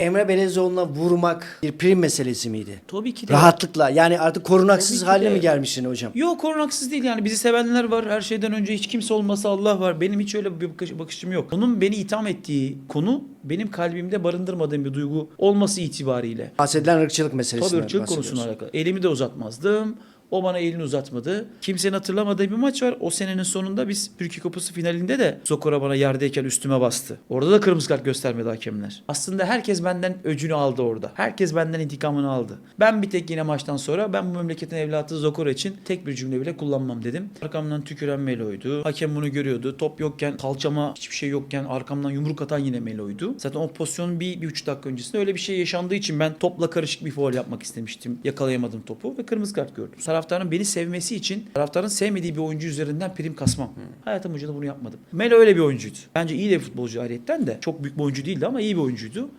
Emre Belezoğlu'na vurmak bir prim meselesi miydi? Tabii ki de. Rahatlıkla yani artık korunaksız Tabii ki haline de. mi gelmişsin hocam? Yok korunaksız değil yani bizi sevenler var. Her şeyden önce hiç kimse olmasa Allah var. Benim hiç öyle bir bakış- bakışım yok. Onun beni itham ettiği konu benim kalbimde barındırmadığım bir duygu olması itibariyle. Bahsedilen ırkçılık meselesi. Tabii ırkçılık konusuna alakalı. Elimi de uzatmazdım. O bana elini uzatmadı. Kimsenin hatırlamadığı bir maç var. O senenin sonunda biz Türkiye Kupası finalinde de Sokora bana yerdeyken üstüme bastı. Orada da kırmızı kart göstermedi hakemler. Aslında herkes benden öcünü aldı orada. Herkes benden intikamını aldı. Ben bir tek yine maçtan sonra ben bu memleketin evlatı Zokora için tek bir cümle bile kullanmam dedim. Arkamdan tüküren Melo'ydu. Hakem bunu görüyordu. Top yokken, kalçama hiçbir şey yokken arkamdan yumruk atan yine Melo'ydu. Zaten o pozisyonun bir, bir üç dakika öncesinde öyle bir şey yaşandığı için ben topla karışık bir foul yapmak istemiştim. Yakalayamadım topu ve kırmızı kart gördüm. Taraftarın beni sevmesi için taraftarın sevmediği bir oyuncu üzerinden prim kasmam. Hayatım boyunca da bunu yapmadım. Melo öyle bir oyuncuydu. Bence iyi de bir futbolcu ayrıyetten de. Çok büyük bir oyuncu değildi ama iyi bir oyuncuydu.